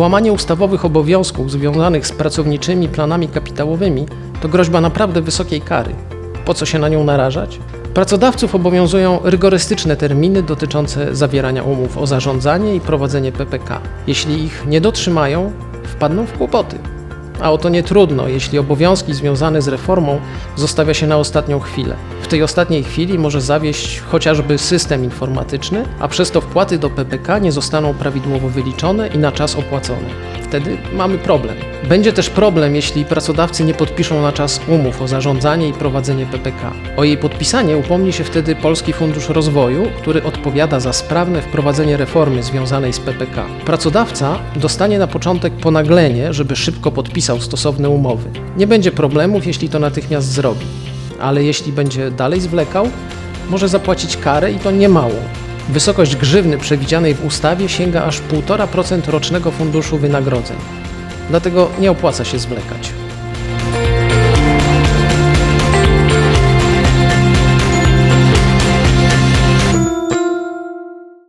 Złamanie ustawowych obowiązków związanych z pracowniczymi planami kapitałowymi to groźba naprawdę wysokiej kary. Po co się na nią narażać? Pracodawców obowiązują rygorystyczne terminy dotyczące zawierania umów o zarządzanie i prowadzenie PPK. Jeśli ich nie dotrzymają, wpadną w kłopoty. A oto nie trudno, jeśli obowiązki związane z reformą zostawia się na ostatnią chwilę. W tej ostatniej chwili może zawieść chociażby system informatyczny, a przez to wpłaty do PPK nie zostaną prawidłowo wyliczone i na czas opłacone. Wtedy mamy problem. Będzie też problem, jeśli pracodawcy nie podpiszą na czas umów o zarządzanie i prowadzenie PPK. O jej podpisanie upomni się wtedy Polski Fundusz Rozwoju, który odpowiada za sprawne wprowadzenie reformy związanej z PPK. Pracodawca dostanie na początek ponaglenie, żeby szybko podpisał stosowne umowy. Nie będzie problemów, jeśli to natychmiast zrobi, ale jeśli będzie dalej zwlekał, może zapłacić karę i to niemałą. Wysokość grzywny przewidzianej w ustawie sięga aż 1,5% rocznego funduszu wynagrodzeń. Dlatego nie opłaca się zwlekać.